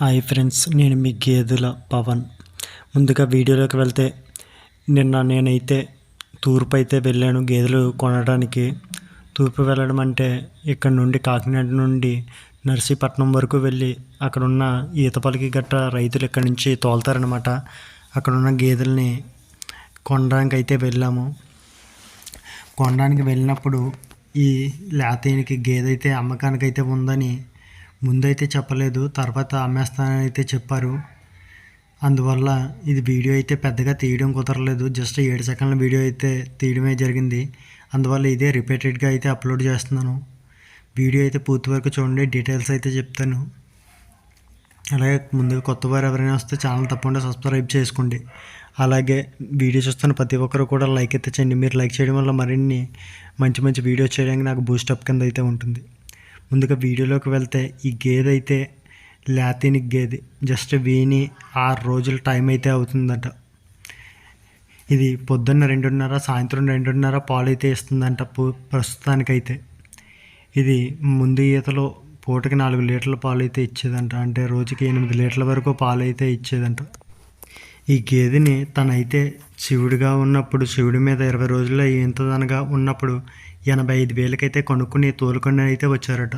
Hi friends నేను మీ గేదెల పవన్. ముందుగా వీడియోలోకి వెళ్తే నిన్న నేనైతే తూర్పు అయితే వెళ్ళాను గేదెలు కొనడానికి. తూర్పు వెళ్ళడం అంటే ఇక్కడ నుండి కాకినాడ నుండి నర్సీపట్నం వరకు వెళ్ళి అక్కడున్న ఈతపలికి గట్ట రైతులు ఇక్కడ నుంచి తోలుతారనమాట అక్కడున్న గేదెల్ని కొనడానికి అయితే వెళ్ళాము. కొనడానికి వెళ్ళినప్పుడు ఈ లేతీనికి గేదె అయితే అమ్మకానికి అయితే ఉందని ముందైతే చెప్పలేదు తర్వాత అమ్మేస్తానని అయితే చెప్పారు. అందువల్ల ఇది వీడియో అయితే పెద్దగా తీయడం కుదరలేదు. జస్ట్ ఏడు సెకండ్ల వీడియో అయితే తీయడమే జరిగింది. అందువల్ల ఇదే రిపీటెడ్గా అయితే అప్లోడ్ చేస్తున్నాను. వీడియో అయితే పూర్తి వరకు చూడండి డీటెయిల్స్ అయితే చెప్తాను. అలాగే ముందుగా కొత్త వారు ఎవరైనా వస్తే ఛానల్ తప్పకుండా సబ్స్క్రైబ్ చేసుకోండి. అలాగే వీడియో చూస్తున్న ప్రతి ఒక్కరు కూడా లైక్ అయితే చేయండి. మీరు లైక్ చేయడం వల్ల మరిన్ని మంచి మంచి వీడియోస్ చేయడానికి నాకు బూస్టప్ కింద అయితే ఉంటుంది. ముందుగా వీడియోలోకి వెళ్తే ఈ గేదె అయితే లాతినిక్ గేదె. జస్ట్ వీని ఆరు రోజుల టైం అయితే అవుతుందట. ఇది పొద్దున్న రెండున్నర సాయంత్రం రెండున్నర పాలు అయితే ఇస్తుందంట ప్రస్తుతానికైతే. ఇది ముందు ఈతలో పూటకి నాలుగు లీటర్ల పాలు అయితే ఇచ్చేదంట. అంటే రోజుకి ఎనిమిది లీటర్ల వరకు పాలు అయితే ఇచ్చేదంట. ఈ గేదెని తనైతే శివుడిగా ఉన్నప్పుడు శివుడి మీద ఇరవై రోజుల్లో ఇంతదనగా ఉన్నప్పుడు ఎనభై ఐదు వేలకైతే కొనుక్కుని తోలుకొని అయితే వచ్చారట.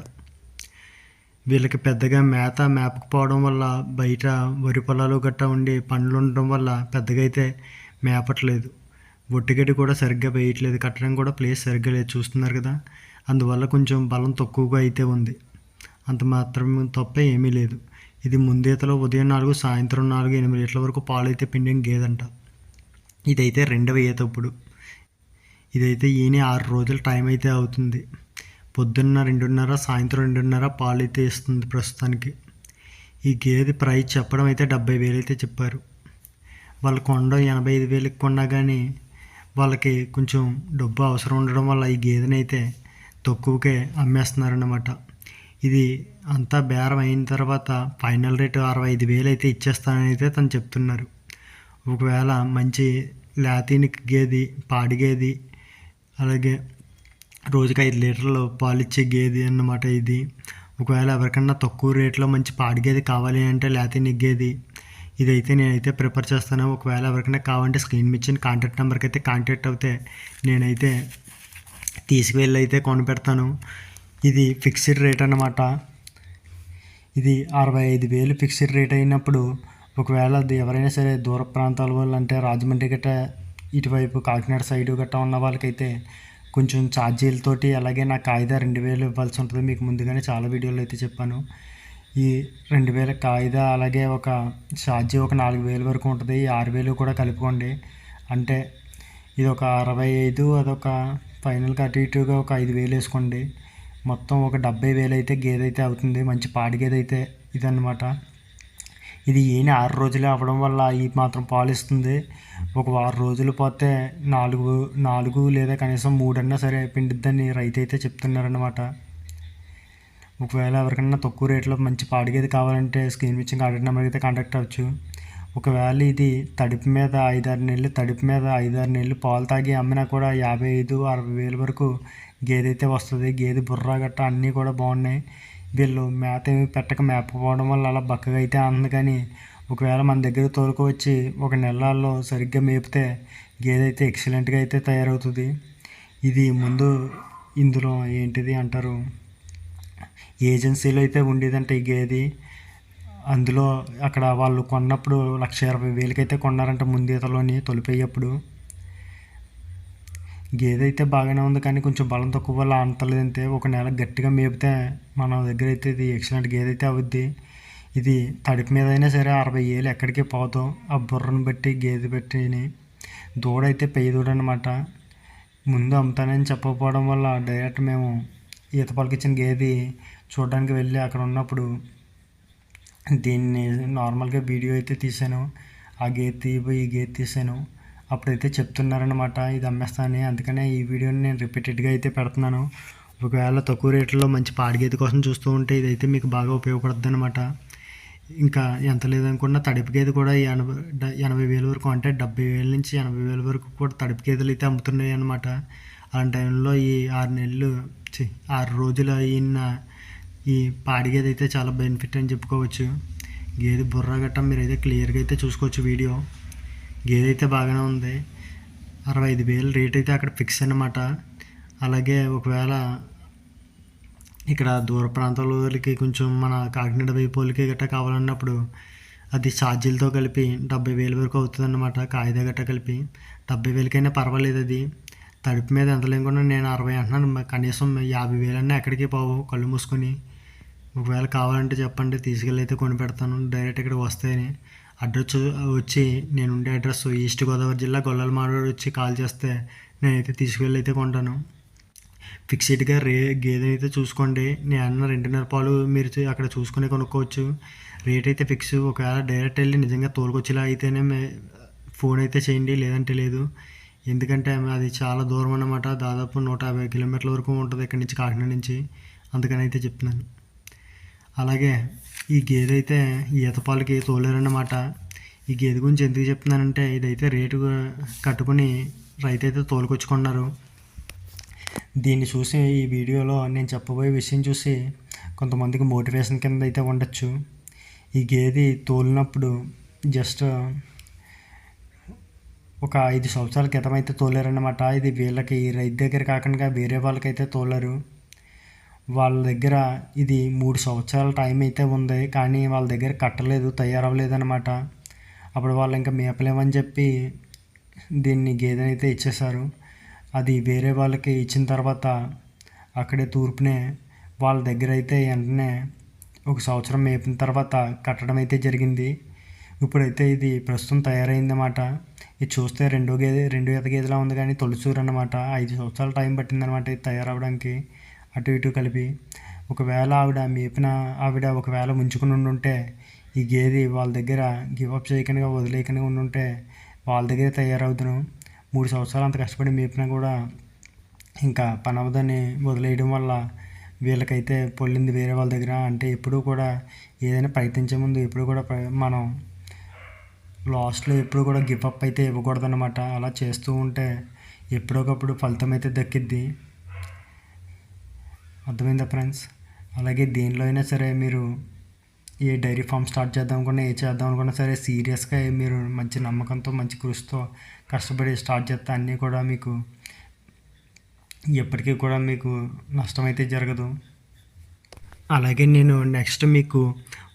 వీళ్ళకి పెద్దగా మేత మేపకపోవడం వల్ల బయట వరి పొలాలు గట్టా ఉండి పండ్లు ఉండడం వల్ల పెద్దగా అయితే మేపట్లేదు. ఒట్టిగడ్డి కూడా సరిగ్గా వేయట్లేదు. కట్టడం కూడా ప్లేస్ సరిగ్గా లేదు. చూస్తున్నారు కదా? అందువల్ల కొంచెం బలం తక్కువగా అయితే ఉంది. అంత మాత్రం తప్ప ఏమీ లేదు. ఇది ముందేతలో ఉదయం నాలుగు సాయంత్రం నాలుగు ఎనిమిది లీటర్ల వరకు పాలు అయితే పిండిన గేదంట ఇదైతే రెండవ ఈత ఇప్పుడు. ఇదైతే ఈయన ఆరు రోజుల టైం అయితే అవుతుంది. పొద్దున్న రెండున్నర సాయంత్రం రెండున్నర పాలు అయితే ఇస్తుంది ప్రస్తుతానికి. ఈ గేదె ప్రైస్ చెప్పడం అయితే డెబ్బై వేలు అయితే చెప్పారు. వాళ్ళు కొండ ఎనభై ఐదు వేలకు కొన్నా కానీ వాళ్ళకి కొంచెం డబ్బు అవసరం ఉండడం వల్ల ఈ గేదెని అయితే తక్కువకే అమ్మేస్తున్నారన్నమాట. ఇది అంతా బేరం అయిన తర్వాత ఫైనల్ రేటు అరవై ఐదు వేలు అయితే ఇచ్చేస్తానని అయితే తను చెప్తున్నారు. ఒకవేళ మంచి లాతీనిక్ గేది పాడి గేది అలాగే రోజుకి ఐదు లీటర్లు పాలు ఇచ్చే గేది అన్నమాట ఇది. ఒకవేళ ఎవరికన్నా తక్కువ రేట్లో మంచి పాడి గేది కావాలి అంటే లేతే నెగ్గేది. ఇదైతే నేనైతే ప్రిఫర్ చేస్తాను. ఒకవేళ ఎవరికైనా కావాలంటే స్క్రీన్ మీద కాంటాక్ట్ నెంబర్కి అయితే కాంటాక్ట్ అవుతే నేనైతే తీసుకువెళ్ళి అయితే కొనిపెడతాను. ఇది ఫిక్స్డ్ రేట్ అన్నమాట. ఇది అరవై ఐదు వేలు ఫిక్స్డ్ రేట్ అయినప్పుడు ఒకవేళ అది ఎవరైనా సరే దూర ప్రాంతాల వాళ్ళు అంటే రాజమండ్రి గట్ట ఇటువైపు కాకినాడ సైడ్ గట్టా ఉన్న వాళ్ళకైతే కొంచెం ఛార్జీలతోటి అలాగే నా కాయిదా రెండు వేలు ఇవ్వాల్సి ఉంటుంది. మీకు ముందుగానే చాలా వీడియోలు అయితే చెప్పాను. ఈ రెండు వేల కాయిదా అలాగే ఒక ఛార్జీ ఒక నాలుగు వేలు వరకు ఉంటుంది. ఈ ఆరు వేలు కూడా కలుపుకోండి. అంటే ఇది ఒక అరవై ఐదు అదొక ఫైనల్గా అటు ఇటుగా ఒక ఐదు వేలు వేసుకోండి. మొత్తం ఒక డెబ్బై వేలు అయితే గేదె అయితే అవుతుంది. మంచి పాడి గేదె అయితే ఇదన్నమాట. ఇది ఈయన ఆరు రోజులే అవ్వడం వల్ల ఈ మాత్రం పాలు ఇస్తుంది ఒక వారం రోజులు పోతే నాలుగు నాలుగు లేదా కనీసం మూడన్నా సరే పిండిద్దని రైతు అయితే చెప్తున్నారన్నమాట. ఒకవేళ ఎవరికైనా తక్కువ రేట్లో మంచి పాడిగేది కావాలంటే స్క్రీన్ ఇచ్చిన కాంటాక్ట్ నెంబర్ అయితే కాంటాక్ట్ అవ్వచ్చు. ఒకవేళ ఇది తడిపి మీద ఐదారు నెలలు తడిపి మీద ఐదారు నెలలు పాలు తాగి అమ్మినా కూడా యాభై ఐదు అరవై వేల వరకు గేదె అయితే వస్తుంది. గేదె బుర్ర గట్ట అన్నీ కూడా బాగున్నాయి. వీళ్ళు మేత ఏమి పెట్టక మేపకపోవడం వల్ల అలా బక్కగా అయితే అంది కానీ ఒకవేళ మన దగ్గర తోలుకు వచ్చి ఒక నెలల్లో సరిగ్గా మేపితే గేదె అయితే ఎక్సలెంట్గా అయితే తయారవుతుంది. ఇది ముందు ఇందులో ఏంటిది అంటారు? ఏజెన్సీలో అయితే ఉండేదంట ఈ గేది. అందులో అక్కడ వాళ్ళు కొన్నప్పుడు లక్ష ఇరవై వేలకైతే కొన్నారంట ముందీతలోని తొలిపోయేప్పుడు. గేదె అయితే బాగానే ఉంది కానీ కొంచెం బలం తక్కువ వల్ల అంతలేదంటే ఒక నెల గట్టిగా మేపితే మన దగ్గర అయితే ఇది ఎక్సలెంట్ గేదె అయితే అవుద్ది. ఇది తడిపి మీద అయినా సరే అరవై ఏళ్ళు ఎక్కడికి పోతాం ఆ బుర్రను బట్టి గేదె బట్టి దూడ అయితే పెయ్యి దూడ అనమాట ముందు అమ్ముతానని చెప్పకపోవడం వల్ల డైరెక్ట్ మేము ఈత పలికిచ్చిన గేది చూడడానికి వెళ్ళి అక్కడ ఉన్నప్పుడు దీన్ని నార్మల్గా వీడియో అయితే తీశాను. ఆ గేదె తీయబోయి ఈ గేది తీశాను. అప్పుడైతే చెప్తున్నారనమాట ఇది అమ్మేస్తానని అందుకనే ఈ వీడియోని నేను రిపీటెడ్గా అయితే పెడుతున్నాను. ఒకవేళ తక్కువ రేట్లో మంచి పాడి గేదె కోసం చూస్తూ ఉంటే ఇదైతే మీకు బాగా ఉపయోగపడుతుంది అనమాట ఇంకా ఎంత లేదనుకున్నా తడిపి గేదె కూడా ఎనభై డ- ఎనభై వేల వరకు అంటే డెబ్బై వేల నుంచి ఎనభై వేల వరకు కూడా తడిపి గేదెలు అయితే అమ్ముతున్నాయి అనమాట అలాంటి టైంలో ఈ ఆరు నెలలు ఆరు రోజులు అయిన ఈ పాడి గేదె అయితే చాలా బెనిఫిట్ అని చెప్పుకోవచ్చు. గేదె బుర్ర గట్ట మీరు అయితే క్లియర్గా అయితే చూసుకోవచ్చు వీడియో. గేదె అయితే బాగానే ఉంది. అరవై ఐదు వేలు రేట్ అయితే అక్కడ ఫిక్స్ అనమాట అలాగే ఒకవేళ ఇక్కడ దూర ప్రాంతాల వాళ్ళకి కొంచెం మన కాకినాడ వైపు వాళ్ళకి గట్రా కావాలన్నప్పుడు అది ఛార్జీలతో కలిపి డెబ్బై వేలు వరకు అవుతుంది అన్నమాట కాయిదా గట్రా కలిపి. డెబ్బై వేలకైనా పర్వాలేదు అది. తడుపు మీద ఎంత లేకుండా నేను అరవై అంటున్నాను. కనీసం యాభై వేలన్నా ఎక్కడికి పోవు కళ్ళు మూసుకొని. ఒకవేళ కావాలంటే చెప్పండి తీసుకెళ్ళి అయితే కొని పెడతాను. డైరెక్ట్ ఇక్కడికి వస్తాయని. అడ్రస్ వచ్చి నేను ఉండే అడ్రస్ ఈస్ట్ గోదావరి జిల్లా గొల్లల మాడూరు వచ్చి కాల్ చేస్తే నేనైతే తీసుకువెళ్ళి అయితే కొంటాను. ఫిక్స్డ్గా రే గేదె అయితే చూసుకోండి. నేను అన్న రెండున్నర పాలు మీరు అక్కడ చూసుకునే కొనుక్కోవచ్చు. రేట్ అయితే ఫిక్స్ ఒకవేళ డైరెక్ట్ వెళ్ళి నిజంగా తోలుకొచ్చేలా అయితేనే మే- ఫోన్ అయితే చేయండి. లేదంటే లేదు. ఎందుకంటే అది చాలా దూరం అన్నమాట. దాదాపు నూట యాభై కిలోమీటర్ల వరకు ఉంటుంది ఇక్కడి నుంచి కాకినాడ నుంచి. అందుకని అయితే చెప్తున్నాను. అలాగే ఈ గేదె అయితే ఈత పాలకి తోలేరన్నమాట. ఈ గేదె గురించి ఎందుకు చెప్తున్నానంటే ఇదైతే రేటు కట్టుకుని రైతు అయితే తోలుకొచ్చుకున్నారు. దీన్ని చూసి ఈ వీడియోలో నేను చెప్పబోయే విషయం చూసి కొంతమందికి మోటివేషన్ కింద అయితే ఉండొచ్చు. ఈ గేది తోలినప్పుడు జస్ట్ ఒక ఐదు సంవత్సరాల క్రితం అయితే తోలారన్నమాట. ఇది వీళ్ళకి ఈ రైతు దగ్గర కాకుండా వేరే వాళ్ళకైతే తోలరు. వాళ్ళ దగ్గర ఇది మూడు సంవత్సరాల టైం అయితే ఉంది కానీ వాళ్ళ దగ్గర కట్టలేదు తయారవ్వలేదన్నమాట. అప్పుడు వాళ్ళు ఇంకా మేపలేమని చెప్పి దీన్ని గేదెని అయితే ఇచ్చేశారు. అది వేరే వాళ్ళకి ఇచ్చిన తర్వాత అక్కడే తూర్పునే వాళ్ళ దగ్గర అయితే వెంటనే ఒక సంవత్సరం మేపిన తర్వాత కట్టడం అయితే జరిగింది. ఇప్పుడైతే ఇది ప్రస్తుతం తయారైందన్నమాట. ఇది చూస్తే రెండో గేదె రెండో ఎత గేదెలా ఉంది కానీ తొలిచూరు అన్నమాట ఐదు సంవత్సరాల టైం పట్టిందనమాట ఇది తయారవడానికి అటు ఇటు కలిపి ఒకవేళ ఆవిడ మేపిన ఆవిడ ఒకవేళ ముంచుకుని ఉండుంటే ఈ గేదె వాళ్ళ దగ్గర గివ్ అప్ చేయకుండా వదిలేయకుండా ఉండుంటే వాళ్ళ దగ్గర తయారవుతాను మూడు సంవత్సరాలు అంత కష్టపడి మేపినా కూడా ఇంకా పనవదని వదిలేయడం వల్ల వీళ్ళకైతే పొల్లింది వేరే వాళ్ళ దగ్గర. అంటే ఎప్పుడూ కూడా ఏదైనా ప్రయత్నించే ముందు ఎప్పుడు కూడా ప్ర- మనం లాస్ట్లో ఎప్పుడు కూడా గివ్ అప్ అయితే ఇవ్వకూడదు అనమాట అలా చేస్తూ ఉంటే ఎప్పుడొకప్పుడు ఫలితం అయితే దక్కిద్ది. అర్థమైందా ఫ్రెండ్స్? అలాగే దేనిలో అయినా సరే మీరు ఏ డైరీ ఫామ్ స్టార్ట్ చేద్దాం అనుకున్నా ఏ చేద్దాం అనుకున్నా సరే సీరియస్గా మీరు మంచి నమ్మకంతో మంచి కృషితో కష్టపడి స్టార్ట్ చేస్తే అన్నీ కూడా మీకు ఎప్పటికీ కూడా మీకు నష్టం అయితే జరగదు. అలాగే నేను నెక్స్ట్ మీకు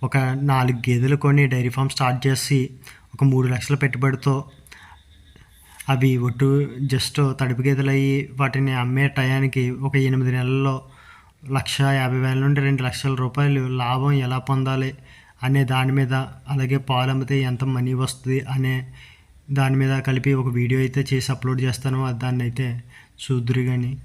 ఒక నాలుగు గేదెలు కొని డైరీ ఫామ్ స్టార్ట్ చేసి ఒక మూడు లక్షల పెట్టుబడితో అవి ఒట్టు జస్ట్ తడుపు గేదెలు అయ్యి వాటిని అమ్మే టయానికి ఒక ఎనిమిది నెలల్లో లక్ష యాభై వేల నుండి రెండు లక్షల రూపాయలు లాభం ఎలా పొందాలి అనే దాని మీద అలాగే పాలు అమ్మితే ఎంత మనీ వస్తుంది అనే దాని మీద కలిపి ఒక వీడియో అయితే చేసి అప్లోడ్ చేస్తాను. దాన్ని అయితే చూద్దురు కానీ